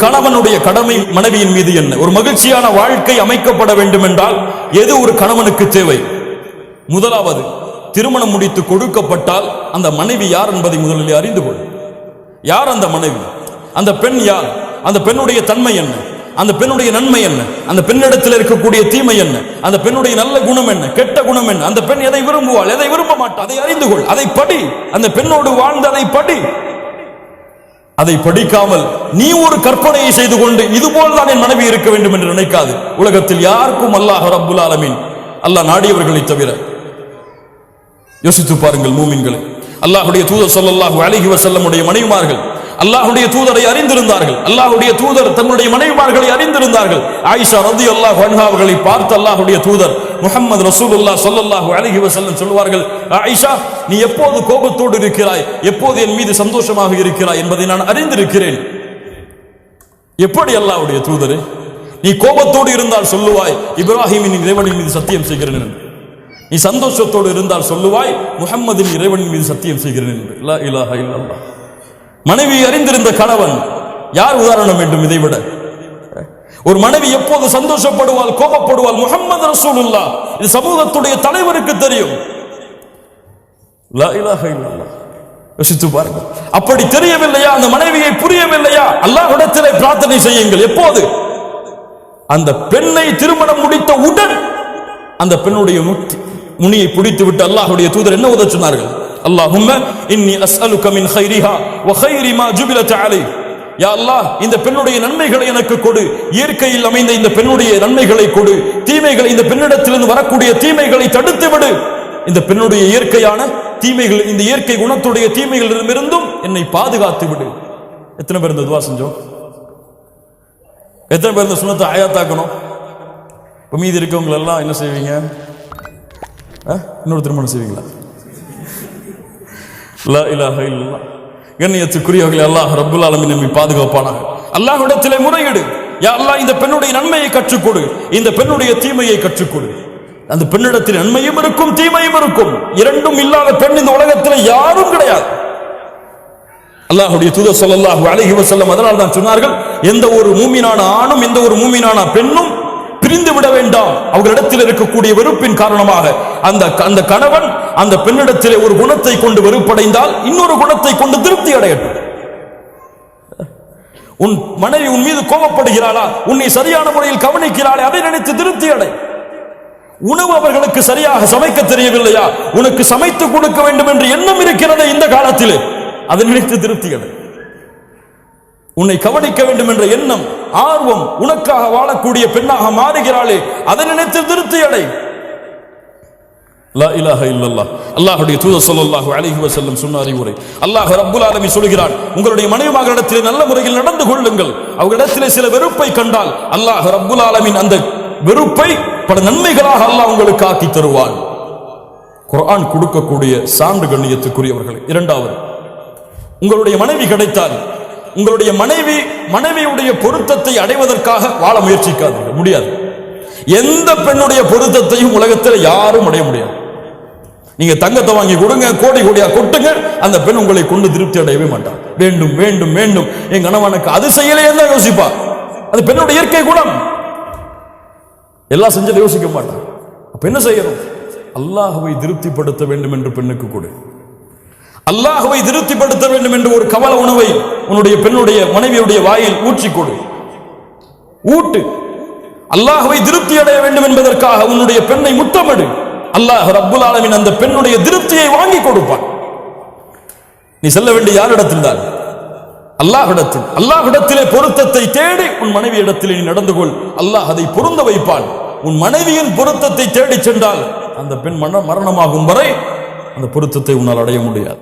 கணவனுடைய கடமை மனைவியின் மீது என்ன? ஒரு மகிழ்ச்சியான வாழ்க்கை அமைக்கப்பட வேண்டும் என்றால் எது ஒரு கணவனுக்கு தேவை? முதலாவது திருமணம் முடித்து கொடுக்கப்பட்டால் அந்த மனைவி யார் என்பதை முதலில் அறிந்து கொள். யார் அந்த மனைவி? அந்த பெண் யார்? அந்த பெண்ணுடைய தன்மை என்ன? அந்த பெண்ணுடைய நன்மை என்ன? அந்த பெண்ணிடத்தில் இருக்கக்கூடிய தீமை என்ன? அந்த பெண்ணுடைய நல்ல குணம் என்ன? கெட்ட குணம் என்ன? அந்த பெண் எதை விரும்புவாள்? எதை விரும்ப மாட்டாள்? அதை அறிந்து கொள். அதை படி. அந்த பெண்ணோடு வாழ்ந்து அதை படி. அதை படிக்காமல் நீ ஒரு கற்பனையை செய்து கொண்டு இதுபோல் தான் என் மனைவி இருக்க வேண்டும் என்று நினைக்காது. உலகத்தில் யாருக்கும் அல்லாஹ் ரப்புல் ஆலமீன். அல்லாஹ் நாடியவர்களை தவிர. யோசித்து பாருங்கள் மூமின்களை. அல்லாஹுடைய தூதர் சொல்லல்லாஹு அலைஹி வஸல்லமுடைய மனைவிமார்கள் அல்லாஹ்வுடைய தூதரை அறிந்திருந்தார்கள் அல்லாஹுடைய தூதர் தன்னுடைய மனைவிமார்களை அறிந்திருந்தார்கள். ஆயிஷா ரதி அன்ஹா அவர்களை பார்த்து அல்லாஹ்வுடைய தூதர் முகமது ரசூலுல்லா சொல்லல்லாஹு அழகி வசல்லம் சொல்வார்கள் ஆயிஷா நீ எப்போது கோபத்தோடு இருக்கிறாய்? எப்போது என் மீது சந்தோஷமாக இருக்கிறாய்? என்பதை நான் அறிந்திருக்கிறேன். எப்படி அல்லாவுடைய தூதரு நீ கோபத்தோடு இருந்தால் சொல்லுவாய் இப்ராஹிமின் இறைவனின் மீது சத்தியம் செய்கிறேன் என்று. நீ சந்தோஷத்தோடு இருந்தால் சொல்லுவாய் முகம்மதின் இறைவனின் மீது சத்தியம் செய்கிறேன் என்று. லா இலாஹா மனைவி அறிந்திருந்த கணவன் யார் உதாரணம் வேண்டும் இதை விட? ஒரு மனைவி எப்போது சந்தோஷப்படுவாள் கோபப்படுவாள்? முகமது ரசூலுல்லா இது சமூகத்துடைய தலைவருக்கு தெரியும். யோசித்து பாருங்கள். அப்படி தெரியவில்லையா? அந்த மனைவியை புரியவில்லையா? அல்லாஹிடத்திலே பிரார்த்தனை செய்யுங்கள். எப்போது? அந்த பெண்ணை திருமணம் முடித்த உடன் அந்த பெண்ணுடைய முக்தி முனியை பிடித்து விட்டு அல்லாஹுடைய தூதர் என்ன உதவ அல்லாஹும் இன்னி அஸ்அலுக மின் ஹைரிஹா வ கைரி மா ஜுபிலத் யா அல்லாஹ் இந்த பெண்ணுடைய நன்மைகளை எனக்கு கொடு. இயற்கையில் அமைந்த இந்த பெண்ணுடைய நன்மைகளை கொடு. தீமைகளை இந்த பெண்ணிடத்திலிருந்து வரக்கூடிய தீமைகளை தடுத்து விடு. இந்த பெண்ணுடைய இயற்கையான தீமைகள் இந்த இயற்கை குணத்துடைய தீமைகளிடமிருந்தும் என்னை பாதுகாத்து விடு. எத்தனை பேர் இந்த துவா செஞ்சோம்? எத்தனை பேர் இந்த சுனத்தை ஆயாத்தாக்கணும்? இப்போ மீதி இருக்கவங்க எல்லாம் என்ன செய்வீங்க? ஆ? இன்னொரு திருமணம் செய்வீங்களா? லா இல்லை இல்லை கண்ணியத்துக்குரியவர்களை அல்லாஹ் ரபுல் ஆலமீன் நம்மை பாதுகாப்பானாக. அல்லாஹிடத்திலே முறையிடு. யா அல்லாஹ் இந்த பெண்ணுடைய நன்மையை கற்றுக்கொடு. இந்த பெண்ணுடைய தீமையை கற்றுக்கொடு. அந்த பெண்ணிடத்தில் நன்மையும் இருக்கும் தீமையும் இருக்கும். இரண்டும் இல்லாத பெண் இந்த உலகத்தில் யாரும் கிடையாது. அல்லாஹுடைய தூதர் சொல்லல்லாஹு அழகி வசல்லம் அதனால் தான் சொன்னார்கள் எந்த ஒரு மூமினான ஆணும் எந்த ஒரு மூமினான பெண்ணும் பிரிந்து விட வேண்டாம். அவர்களிடத்தில் இருக்கக்கூடிய வெறுப்பின் காரணமாக அந்த அந்த கணவன் அந்த பெண்ணிடத்திலே ஒரு குணத்தை கொண்டு வெறுப்படைந்தால் இன்னொரு குணத்தை கொண்டு திருப்தி அடையட்டும். உன் மனைவி உன் மீது கோபப்படுகிறாளா? உன்னை சரியான முறையில் கவனிக்கிறாளே அதை நினைத்து திருப்தி அடை. உணவு அவர்களுக்கு சரியாக சமைக்க தெரியவில்லையா? உனக்கு சமைத்து கொடுக்க வேண்டும் என்று எண்ணம் இருக்கிறது இந்த காலத்திலே. அதை நினைத்து திருப்தி அடை. உன்னை கவனிக்க வேண்டும் என்ற எண்ணம் ஆர்வம் உனக்காக வாழக்கூடிய பெண்ணாக மாறுகிறாளே அதை நினைத்து திருப்தி அடை. லா இலாஹ இல்லல்லாஹ். அல்லாஹ்வுடைய தூதர் ஸல்லல்லாஹு அலைஹி வஸல்லம் சொன்ன அறிவுரை அல்லாஹ் ரப்புல் ஆலமீன் சொல்கிறான் உங்களுடைய மனைவிமார்களிடத்திலே நல்ல முறையில் நடந்து கொள்ளுங்கள். அவர்களிடத்திலே சில வெறுப்பை கண்டால் அல்லாஹ் ரப்புல் ஆலமீன் அந்த வெறுப்பை பல நன்மைகளாக அல்லாஹ் உங்களுக்கு ஆக்கி தருவான். குரான் கொடுக்கக்கூடிய சான்று கண்ணியத்துக்குரியவர்களே இரண்டாவது உங்களுடைய மனைவி கிடைத்தால் உங்களுடைய மனைவி மனைவியுடைய பொருத்தத்தை அடைவதற்காக வாழ முயற்சிக்காதீர்கள் முடியாது. எந்த பெண்ணுடைய பொருத்தத்தையும் உலகத்தில் யாரும் அடைய முடியாது. நீங்க தங்கத்தை வாங்கி கொடுங்க கோடி கோடியா கொட்டுங்க அந்த பெண் உங்களை கொண்டு திருப்தி அடையவே மாட்டார் வேண்டும் வேண்டும் வேண்டும். என் கணவனுக்கு அது செய்யலையே தான் யோசிப்பா. அது பெண்ணுடைய இயற்கை குணம். எல்லாம் செஞ்சதை யோசிக்க மாட்டான் அப்ப என்ன செய்யணும்? அல்லாஹுவை திருப்திப்படுத்த வேண்டும் என்று பெண்ணுக்கு கொடு. அல்லாஹுவை திருப்திப்படுத்த வேண்டும் என்று ஒரு கவல உணவை உன்னுடைய பெண்ணுடைய மனைவியுடைய வாயில் ஊற்றி கொடு. ஊட்டு. அல்லாஹுவை திருப்தி அடைய வேண்டும் என்பதற்காக உன்னுடைய பெண்ணை முத்தமிடு. அல்லாஹ் ரப்புல் ஆலமின் அந்த பெண்ணுடைய திருப்தியை வாங்கி கொடுப்பான். நீ செல்ல வேண்டிய யாரிடத்தில் தான் அல்லாஹிடத்தில் அல்லாஹிடத்திலே பொருத்தத்தை தேடி உன் மனைவி இடத்திலே நீ நடந்து கொள். அல்லாஹ் அதை பொருந்த வைப்பான். உன் மனைவியின் பொருத்தத்தை தேடி சென்றால் அந்த பெண் மரணமாகும் வரை அந்த பொருத்தத்தை உன்னால் அடைய முடியாது.